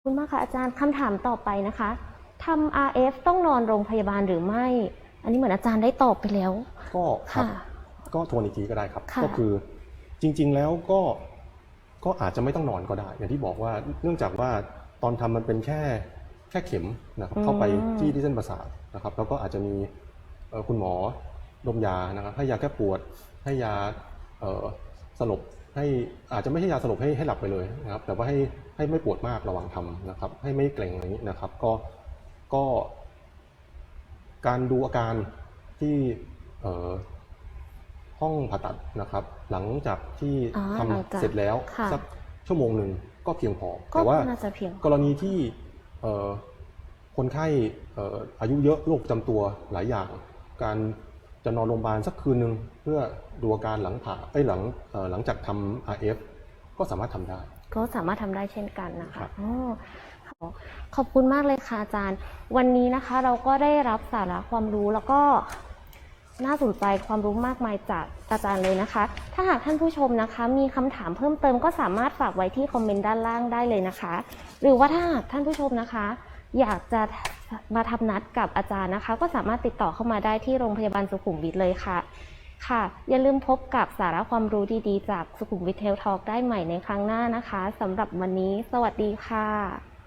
ขอบคุณมากค่ะอาจารย์คำถามต่อไปนะคะทำ RF ต้องนอนโรงพยาบาลหรือไม่ อันนี้เหมือนอาจารย์ได้ตอบไปแล้ว ก็ครับค่ะก็ทวนอีกทีก็ได้ครับค่ะก็คือจริง ๆแล้วก็ก็อาจจะไม่ต้องนอนก็ได้ อย่างที่บอกว่าเนื่องจากว่าตอนทำมันเป็นแค่แค่เข็มนะครับเข้าไปที่ที่เส้นประสาทนะครับ แล้วก็อาจจะมีเอ่อคุณหมอดมยานะครับให้ยาแก้ปวดให้ยาเอ่อสลบ ให้อาจจะไม่ใช่ยาสลบให้ให้หลับไปเลยนะครับ แต่ว่าให้ให้ไม่ปวดมากระหว่างทำนะครับ ให้ไม่เกร็งอะไรอย่างนี้นะครับ ก็ก็ การดูอาการที่เอ่อห้องผ่าตัดนะครับ หลังจากที่อ่าทหลังจากำเสร็จแล้วค่ะสักชั่วโมงหนึ่งก็เพียงพอก็แต่ว่าน่าจะเพียงกรณีที่เอ่อคนไข้เอ่ออายุเยอะโรคประจำตัวหลายอย่างการ จะนอนโรงพยาบาลสักคืนหนึ่งเพื่อดูอาการหลังผ่าไอ้ยหลังเอ่อหลังจากทำ RF ก็สามารถทำได้ ก็สามารถทำได้เช่นกันนะครัคะบ อ๋อขอขอบคุณมากเลยค่ะอาจารย์ วันนี้นะคะเราก็ได้รับสาระความรู้แล้วก็น่าสนใจความรู้มากมายจากอาจารย์เลยนะคะ ถ้าหากท่านผู้ชมนะคะ มีคำถามเพิ่มเติมก็สามารถฝากไว้ที่คอมเมนต์ด้านล่างได้เลยนะคะ หรือว่าถ้าหากท่านผู้ชมนะคะ อยากจะ มาทำนัดกับอาจารย์นะคะ ก็สามารถติดต่อเข้ามาได้ที่โรงพยาบาลสุขุมวิทเลยค่ะ ค่ะ อย่าลืมพบกับสาระความรู้ดีๆ จากสุขุมวิทเทลทอล์กได้ใหม่ในครั้งหน้านะคะสำหรับวันนี้ สวัสดีค่ะ